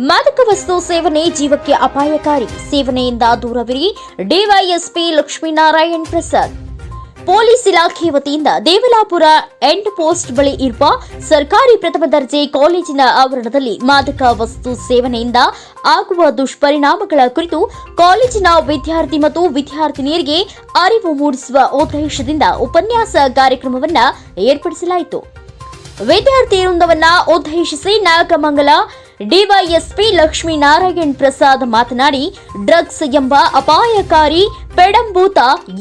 ಮಾದಕ ವಸ್ತು ಸೇವನೆ ಜೀವಕ್ಕೆ ಅಪಾಯಕಾರಿ. ಸೇವನೆಯಿಂದ ದೂರವಿರಿ. ಡಿವೈಎಸ್ಪಿ ಲಕ್ಷ್ಮೀನಾರಾಯಣ್ ಪ್ರಸಾದ್. ಪೊಲೀಸ್ ಇಲಾಖೆ ವತಿಯಿಂದ ದೇವಲಾಪುರ ಎಂಡ್ ಪೋಸ್ಟ್ ಬಳಿ ಇರುವ ಸರ್ಕಾರಿ ಪ್ರಥಮ ದರ್ಜೆ ಕಾಲೇಜಿನ ಆವರಣದಲ್ಲಿ ಮಾದಕ ವಸ್ತು ಸೇವನೆಯಿಂದ ಆಗುವ ದುಷ್ಪರಿಣಾಮಗಳ ಕುರಿತು ಕಾಲೇಜಿನ ವಿದ್ಯಾರ್ಥಿ ಮತ್ತು ವಿದ್ಯಾರ್ಥಿನಿಯರಿಗೆ ಅರಿವು ಮೂಡಿಸುವ ಉದ್ದೇಶದಿಂದ ಉಪನ್ಯಾಸ ಕಾರ್ಯಕ್ರಮವನ್ನು ಏರ್ಪಡಿಸಲಾಯಿತು. ವಿದ್ಯಾರ್ಥಿ ವೃಂದವನ್ನ ಉದ್ದೇಶಿಸಿ ನಾಗಮಂಗಲ ಡಿವೈಎಸ್ಪಿ ಲಕ್ಷ್ಮೀನಾರಾಯಣ್ ಪ್ರಸಾದ್ ಮಾತನಾಡಿ, ಡ್ರಗ್ಸ್ ಎಂಬ ಅಪಾಯಕಾರಿ ಪೆಡಂಭೂತ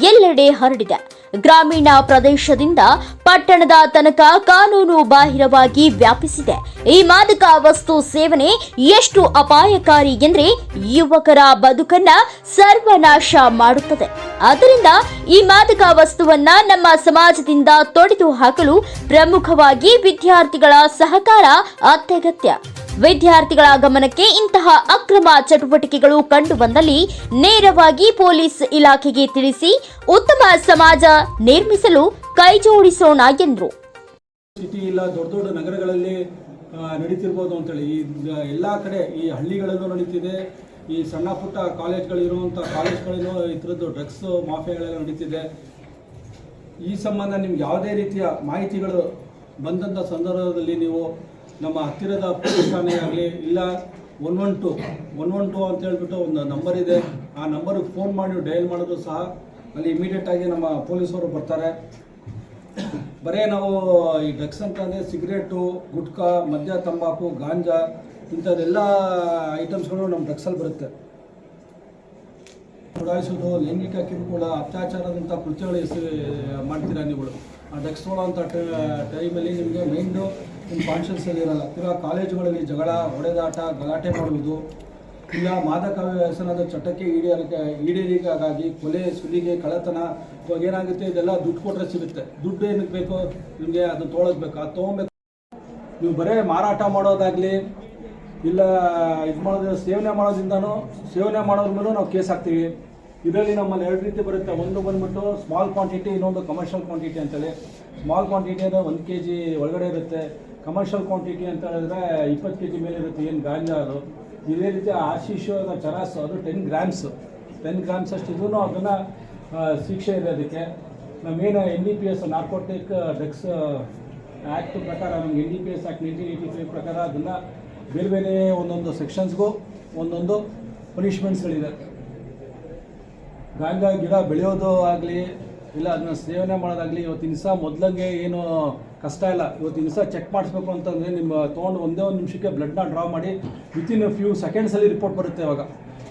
ಎಲ್ಲೆಡೆ ಹರಡಿದೆ. ಗ್ರಾಮೀಣ ಪ್ರದೇಶದಿಂದ ಪಟ್ಟಣದ ತನಕ ಕಾನೂನು ಬಾಹಿರವಾಗಿ ವ್ಯಾಪಿಸಿದೆ. ಈ ಮಾದಕ ವಸ್ತು ಸೇವನೆ ಎಷ್ಟು ಅಪಾಯಕಾರಿ ಎಂದರೆ ಯುವಕರ ಬದುಕನ್ನ ಸರ್ವನಾಶ ಮಾಡುತ್ತದೆ. ಆದ್ದರಿಂದ ಈ ಮಾದಕ ವಸ್ತುವನ್ನ ನಮ್ಮ ಸಮಾಜದಿಂದ ತೊಡೆದು ಹಾಕಲು ಪ್ರಮುಖವಾಗಿ ವಿದ್ಯಾರ್ಥಿಗಳ ಸಹಕಾರ ಅತ್ಯಗತ್ಯ. ವಿದ್ಯಾರ್ಥಿಗಳ ಗಮನಕ್ಕೆ ಇಂತಹ ಅಕ್ರಮ ಚಟುವಟಿಕೆಗಳು ಕಂಡು ಬಂದಲ್ಲಿ ನೇರವಾಗಿ ಪೊಲೀಸ್ ಇಲಾಖೆಗೆ ತಿಳಿಸಿ ಉತ್ತಮ ಸಮಾಜ ನಿರ್ಮಿಸಲು ಕೈಜೋಡಿಸೋಣ ಎಂದರು. ಇಲ್ಲ, ದೊಡ್ಡ ದೊಡ್ಡ ನಗರಗಳಲ್ಲಿ ನಡೀತಿರ್ಬೋದು ಅಂತೇಳಿ. ಈ ಎಲ್ಲ ಕಡೆ ಈ ಹಳ್ಳಿಗಳಲ್ಲೂ ನಡೀತಿದೆ. ಈ ಸಣ್ಣ ಪುಟ್ಟ ಕಾಲೇಜ್ಗಳಿರುವಂಥ ಕಾಲೇಜ್ಗಳಲ್ಲೂ ಈ ಥರದ್ದು ಡ್ರಗ್ಸ್, ಮಾಫಿಯಾಗಳೆಲ್ಲ ನಡೀತಿದೆ. ಈ ಸಂಬಂಧ ನಿಮ್ಗೆ ಯಾವುದೇ ರೀತಿಯ ಮಾಹಿತಿಗಳು ಬಂದಂಥ ಸಂದರ್ಭದಲ್ಲಿ ನೀವು ನಮ್ಮ ಹತ್ತಿರದ ಪೊಲೀಸ್ ಠಾಣೆ ಆಗಲಿ, ಇಲ್ಲ one one two, one one two ಅಂತ ಹೇಳ್ಬಿಟ್ಟು ಒಂದು ನಂಬರ್ ಇದೆ. ಆ ನಂಬರ್ಗೆ ಫೋನ್ ಮಾಡಿ ಡಯಲ್ ಮಾಡಿದ್ರು ಸಹ ಅಲ್ಲಿ ಇಮಿಡಿಯೇಟಾಗಿ ನಮ್ಮ ಪೊಲೀಸವರು ಬರ್ತಾರೆ. ಬರೇ ನಾವು ಈ ಡ್ರಗ್ಸ್ ಅಂತಂದರೆ ಸಿಗರೇಟು ಗುಟ್ಕಾ, ಮದ್ಯ, ತಂಬಾಕು, ಗಾಂಜಾ ಇಂಥದ್ದೆಲ್ಲ ಐಟಮ್ಸ್ಗಳು ನಮ್ಮ ಡ್ರಗ್ಸಲ್ಲಿ ಬರುತ್ತೆ. ಉಡಾಯಿಸೋದು, ಲೈಂಗಿಕ ಕಿರುಕುಳ, ಅತ್ಯಾಚಾರದಂಥ ಕೃತ್ಯಗಳು ಮಾಡ್ತೀರಾ ನೀವುಗಳು ಆ ಡ್ರಗ್ಸ್ ತೊಗೊಳ್ಳೋಂಥ ಟೈಮಲ್ಲಿ ನಿಮಗೆ ಮೈಂಡು ನಿಮ್ಮ ಕಾನ್ಷಿಯಸ್ಸಲ್ಲಿ ಇರಲ್ಲ. ತಿರ್ಗಾ ಕಾಲೇಜುಗಳಲ್ಲಿ ಜಗಳ, ಹೊಡೆದಾಟ, ಗಲಾಟೆ ಮಾಡುವುದು ಇಲ್ಲ ಮಾದಕ ವ್ಯಸನದ ಚಟಕ್ಕೆ ಈಡೇರಿಕೆ ಈಡೇರಿಕೆಗಾಗಿ ಕೊಲೆ, ಸುಲಿಗೆ ಕಳತನ ಇವಾಗ ಏನಾಗುತ್ತೆ, ಇದೆಲ್ಲ ದುಡ್ಡು ಕೊಟ್ಟರೆ ಸಿಗುತ್ತೆ. ದುಡ್ಡು ಏನಕ್ಕೆ ಬೇಕು, ನಿಮಗೆ ಅದು ತೊಗೊಳಕ್ಬೇಕು ಅದು ತೊಗೊಬೇಕು ನೀವು ಬರೀ ಮಾರಾಟ ಮಾಡೋದಾಗಲಿ, ಇಲ್ಲ ಇದು ಮಾಡೋದು, ಸೇವನೆ ಮಾಡೋದ್ರಿಂದನೂ, ಸೇವನೆ ಮಾಡೋದ್ರ ಮೇಲೂ ನಾವು ಕೇಸ್ ಹಾಕ್ತೀವಿ. ಇದರಲ್ಲಿ ನಮ್ಮಲ್ಲಿ ಎರಡು ರೀತಿ ಬರುತ್ತೆ. ಒಂದು ಬಂದ್ಬಿಟ್ಟು ಸ್ಮಾಲ್ ಕ್ವಾಂಟಿಟಿ ಇನ್ನೊಂದು ಕಮರ್ಷಿಯಲ್ ಕ್ವಾಂಟಿಟಿ ಅಂತೇಳಿ. ಸ್ಮಾಲ್ ಕ್ವಾಂಟಿಟಿ ಅಂದರೆ ಒಂದು ಕೆ ಜಿ ಒಳಗಡೆ ಇರುತ್ತೆ. ಕಮರ್ಷಿಯಲ್ ಕ್ವಾಂಟಿಟಿ ಅಂತ ಹೇಳಿದ್ರೆ ಇಪ್ಪತ್ತು ಕೆ ಜಿ ಮೇಲೆ ಇರುತ್ತೆ, ಏನು ಗಾಂಜಾ ಅದು. ಇದೇ ರೀತಿ ಆಶೀಶು ಅಥವಾ ಚರಾಸು, ಅದು ಟೆನ್ ಗ್ರಾಮ್ಸು ಟೆನ್ ಗ್ರಾಮ್ಸ್ ಅಷ್ಟು ಇದೂ ಅದನ್ನು ಶಿಕ್ಷೆ ಇದೆ ಅದಕ್ಕೆ. ನಮ್ಮೇನು N D P S narcotic drugs act ಪ್ರಕಾರ, ನಮ್ಗೆ N D P S act nineteen eighty five ಪ್ರಕಾರ ಅದನ್ನು ಬೇರೆ ಬೇರೆ ಒಂದೊಂದು ಸೆಕ್ಷನ್ಸ್ಗೂ ಒಂದೊಂದು ಪನಿಷ್ಮೆಂಟ್ಸ್ಗಳಿದೆ ಗಾಂಜಾ ಗಿಡ ಬೆಳೆಯೋದು ಆಗಲಿ, ಇಲ್ಲ ಅದನ್ನ ಸೇವನೆ ಮಾಡೋದಾಗಲಿ, ಇವತ್ತು ದಿವಸ ಮೊದಲಂಗೆ ಏನು ಕಷ್ಟ ಇಲ್ಲ. ಇವತ್ತು ದಿವಸ ಚೆಕ್ ಮಾಡಿಸ್ಬೇಕು ಅಂತಂದರೆ ನಿಮ್ಮ ತೊಗೊಂಡು ಒಂದೇ ಒಂದು ನಿಮಿಷಕ್ಕೆ ಬ್ಲಡ್ನ ಡ್ರಾ ಮಾಡಿ ವಿತಿನ್ ಫ್ಯೂ ಸೆಕೆಂಡ್ಸಲ್ಲಿ ರಿಪೋರ್ಟ್ ಬರುತ್ತೆ ಇವಾಗ.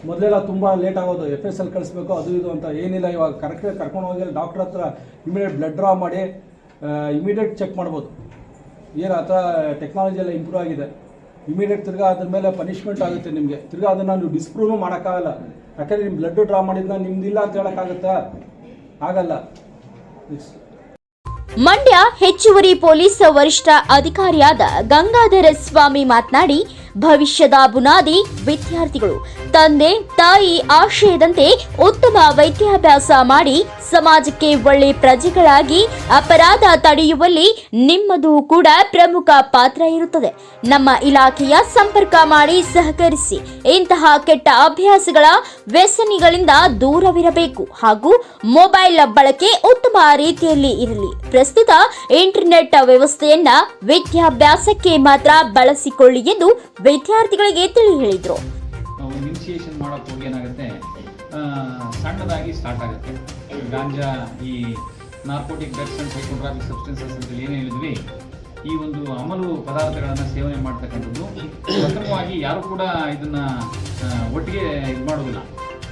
ಮೊದಲೆಲ್ಲ ತುಂಬ ಲೇಟ್ ಆಗೋದು ಎಫ್ ಎಸ್ ಎಲ್ ಕಳಿಸ್ಬೇಕು, ಅದು ಇದು ಅಂತ ಏನಿಲ್ಲ. ಇವಾಗ ಕರೆಕ್ಟಾಗಿ ಕರ್ಕೊಂಡು ಹೋಗಿ ಡಾಕ್ಟ್ರ್ ಹತ್ರ ಇಮಿಡಿಯೇಟ್ ಬ್ಲಡ್ ಡ್ರಾ ಮಾಡಿ ಇಮಿಡಿಯೇಟ್ ಚೆಕ್ ಮಾಡ್ಬೋದು. ಏನು ಆ ಥರ ಟೆಕ್ನಾಲಜಿ ಎಲ್ಲ ಇಂಪ್ರೂವ್ ಆಗಿದೆ. ಇಮಿಡಿಯೇಟ್ ತಿರ್ಗಾ ಅದ್ರ ಮೇಲೆ ಪನಿಷ್ಮೆಂಟ್ ಆಗುತ್ತೆ ನಿಮಗೆ. ತಿರ್ಗಾ ಅದನ್ನು ನೀವು ಡಿಸ್ಪ್ರೂವ್ ಮಾಡೋಕ್ಕಾಗಲ್ಲ. ಯಾಕಂದರೆ ನಿಮ್ಮ ಬ್ಲಡ್ ಡ್ರಾ ಮಾಡಿದ್ನ ನಿಮ್ದಿಲ್ಲ ಅಂತ ಹೇಳೋಕ್ಕಾಗತ್ತಾ? ಆಗಲ್ಲ. ಮಂಡ್ಯ ಹೆಚ್ಚುವರಿ ಪೊಲೀಸ್ ವರಿಷ್ಠ ಅಧಿಕಾರಿಯಾದ ಗಂಗಾಧರ ಸ್ವಾಮಿ ಮಾತನಾಡಿ, ಭವಿಷ್ಯದ ಬುನಾದಿ ವಿದ್ಯಾರ್ಥಿಗಳು ತಂದೆ, ತಾಯಿ ಆಶಯದಂತೆ ಉತ್ತಮ ವೈದ್ಯಾಭ್ಯಾಸ ಮಾಡಿ ಸಮಾಜಕ್ಕೆ ಒಳ್ಳೆ ಪ್ರಜೆಗಳಾಗಿ ಅಪರಾಧ ತಡೆಯುವಲ್ಲಿ ನಿಮ್ಮದು ಕೂಡ ಪ್ರಮುಖ ಪಾತ್ರ ಇರುತ್ತದೆ. ನಮ್ಮ ಇಲಾಖೆಯ ಸಂಪರ್ಕ ಮಾಡಿ ಸಹಕರಿಸಿ ಇಂತಹ ಕೆಟ್ಟ ಅಭ್ಯಾಸಗಳ ವ್ಯಸನಿಗಳಿಂದ ದೂರವಿರಬೇಕು ಹಾಗೂ ಮೊಬೈಲ್ ಬಳಕೆ ಉತ್ತಮ ರೀತಿಯಲ್ಲಿ ಇರಲಿ. ಪ್ರಸ್ತುತ ಇಂಟರ್ನೆಟ್ ವ್ಯವಸ್ಥೆಯನ್ನ ವಿದ್ಯಾಭ್ಯಾಸಕ್ಕೆ ಮಾತ್ರ ಬಳಸಿಕೊಳ್ಳಿ ಎಂದು ವಿದ್ಯಾರ್ಥಿಗಳಿಗೆ ತಿಳಿ ಹೇಳಿದರು ಸಣ್ಣದಾಗಿ ಸ್ಟಾರ್ಟ್ ಆಗುತ್ತೆ. ಗಾಂಜಾ, ಈ narcotic drugs and psychotropic substances ಅಂತ ಏನು ಹೇಳಿದ್ವಿ, ಈ ಒಂದು ಅಮಲು ಪದಾರ್ಥಗಳನ್ನು ಸೇವನೆ ಮಾಡ್ತಕ್ಕಂಥದ್ದು ಪ್ರಥಮವಾಗಿ ಯಾರು ಕೂಡ ಇದನ್ನ ಒಟ್ಟಿಗೆ ಇದು ಮಾಡೋದಿಲ್ಲ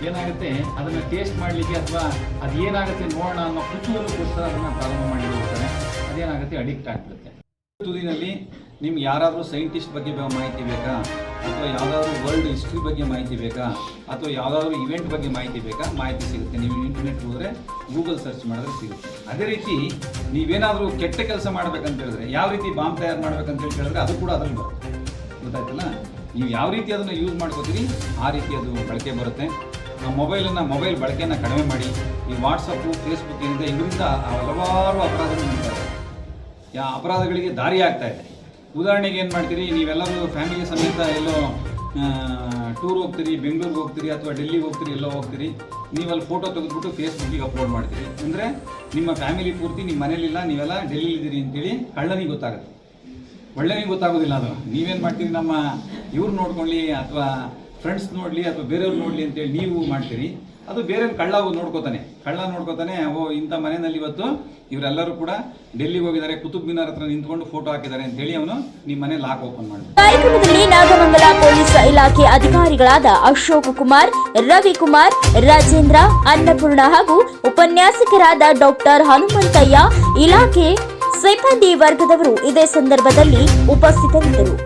ಏನಾಗುತ್ತೆ, ಅದನ್ನು ಟೇಸ್ಟ್ ಮಾಡಲಿಕ್ಕೆ ಅಥವಾ ಅದು ಏನಾಗುತ್ತೆ ನೋಡೋಣ ಅನ್ನೋ ಕುತೂಹಲಕ್ಕೋಸ್ಕರ ಅದನ್ನು ಪ್ರಾರಂಭ ಮಾಡಿ ಹೋಗ್ತಾರೆ ಅದೇನಾಗುತ್ತೆ ಅಡಿಕ್ಟ್ ಆಗ್ಬಿಡುತ್ತೆ. ತುದಿನಲ್ಲಿ ನಿಮ್ಗೆ ಯಾರಾದರೂ ಸೈಂಟಿಸ್ಟ್ ಬಗ್ಗೆ ಮಾಹಿತಿ ಬೇಕಾ? ಅಥವಾ ಯಾವುದಾದ್ರೂ ವರ್ಲ್ಡ್ ಹಿಸ್ಟ್ರಿ ಬಗ್ಗೆ ಮಾಹಿತಿ ಬೇಕಾ? ಅಥವಾ ಯಾವುದಾದ್ರೂ ಇವೆಂಟ್ ಬಗ್ಗೆ ಮಾಹಿತಿ ಬೇಕಾ? ಮಾಹಿತಿ ಸಿಗುತ್ತೆ. ನೀವು ಇಂಟರ್ನೆಟ್ ಹೋದರೆ ಗೂಗಲ್ ಸರ್ಚ್ ಮಾಡಿದ್ರೆ ಸಿಗುತ್ತೆ. ಅದೇ ರೀತಿ ನೀವೇನಾದರೂ ಕೆಟ್ಟ ಕೆಲಸ ಮಾಡ್ಬೇಕಂತ ಹೇಳಿದ್ರೆ, ಯಾವ ರೀತಿ ಬಾಂಬ್ ತಯಾರು ಮಾಡ್ಬೇಕಂತ ಹೇಳಿ ಹೇಳಿದ್ರೆ ಅದು ಕೂಡ ಅದ್ರಲ್ಲಿ ಬರುತ್ತೆ. ಗೊತ್ತಾಯ್ತಲ್ಲ? ನೀವು ಯಾವ ರೀತಿ ಅದನ್ನು ಯೂಸ್ ಮಾಡ್ಕೋತೀರಿ, ಆ ರೀತಿ ಅದು ಬಳಕೆ ಬರುತ್ತೆ. ಆ ಮೊಬೈಲನ್ನು ಮೊಬೈಲ್ ಬಳಕೆಯನ್ನು ಕಡಿಮೆ ಮಾಡಿ, ಈ ವಾಟ್ಸಪ್ಪು ಫೇಸ್ಬುಕ್ ಏನಿದೆ, ಇದರಿಂದ ಹಲವಾರು ಅಪರಾಧಗಳು ಯಾ ಅಪರಾಧಗಳಿಗೆ ದಾರಿ ಆಗ್ತಾ ಇದೆ. ಉದಾಹರಣೆಗೆ ಏನು ಮಾಡ್ತೀರಿ, ನೀವೆಲ್ಲರೂ ಫ್ಯಾಮಿಲಿ ಸಮೇತ ಎಲ್ಲೋ ಟೂರ್ ಹೋಗ್ತೀರಿ, ಬೆಂಗಳೂರಿಗೆ ಹೋಗ್ತೀರಿ ಅಥವಾ ಡೆಲ್ಲಿಗೆ ಹೋಗ್ತೀರಿ, ಎಲ್ಲೋ ಹೋಗ್ತೀರಿ ನೀವು ಅಲ್ಲಿ ಫೋಟೋ ತೆಗೆದ್ಬಿಟ್ಟು ಫೇಸ್ಬುಕ್ಕಿಗೆ ಅಪ್ಲೋಡ್ ಮಾಡ್ತೀರಿ. ಅಂದರೆ ನಿಮ್ಮ ಫ್ಯಾಮಿಲಿ ಪೂರ್ತಿ ನಿಮ್ಮ ಮನೇಲಿಲ್ಲ ನೀವೆಲ್ಲ ಡೆಲ್ಲಿಲಿದ್ದೀರಿ ಅಂತೇಳಿ ಕಳ್ಳನಿಗೆ ಗೊತ್ತಾಗುತ್ತೆ. ಒಳ್ಳೆಯವರಿಗೆ ಗೊತ್ತಾಗೋದಿಲ್ಲ ಅದು. ನೀವೇನು ಮಾಡ್ತೀರಿ, ನಮ್ಮ ಇವ್ರು ನೋಡ್ಕೊಳ್ಳಿ ಅಥವಾ ಫ್ರೆಂಡ್ಸ್ ನೋಡಲಿ ಅಥವಾ ಬೇರೆಯವ್ರು ನೋಡಲಿ ಅಂತೇಳಿ ನೀವು ಮಾಡ್ತೀರಿ. ಅದು ಬೇರೆ ಕಳ್ಳ ನೋಡ್ಕೋತಾನೆ. ಕಳ್ಳ ನೋಡ್ಕೋತಾನೆ, ಓ, ಇಂಥ ಮನೆಯಲ್ಲಿ ಇವತ್ತು ಇವರೆಲ್ಲರೂ ಕೂಡ ಡೆಲ್ಲಿಗೆ ಹೋಗಿದ್ದಾರೆ, ಕುತುಬ್ ಮಿನಾರ್ ಹತ್ರ ನಿಂತ್ಕೊಂಡು ಫೋಟೋ ಹಾಕಿದ್ದಾರೆ ಅಂತ ಹೇಳಿ ಅವನು ನಿಮ್ಮ ಮನೆ ಲಾಕ್ ಓಪನ್ ಮಾಡ್ತಾನೆ ಕಾರ್ಯಕ್ರಮದಲ್ಲಿ ನಾಗಮಂಗಲ ಪೊಲೀಸ್ ಇಲಾಖೆ ಅಧಿಕಾರಿಗಳಾದ ಅಶೋಕ್ ಕುಮಾರ್ ರವಿಕುಮಾರ್ ರಾಜೇಂದ್ರ, ಅನ್ನಪೂರ್ಣ ಹಾಗೂ ಉಪನ್ಯಾಸಕರಾದ ಡಾಕ್ಟರ್ ಹನುಮಂತಯ್ಯ ಇಲಾಖೆ ಸಿಬ್ಬಂದಿ ವರ್ಗದವರು ಇದೇ ಸಂದರ್ಭದಲ್ಲಿ ಉಪಸ್ಥಿತರಿದ್ದರು.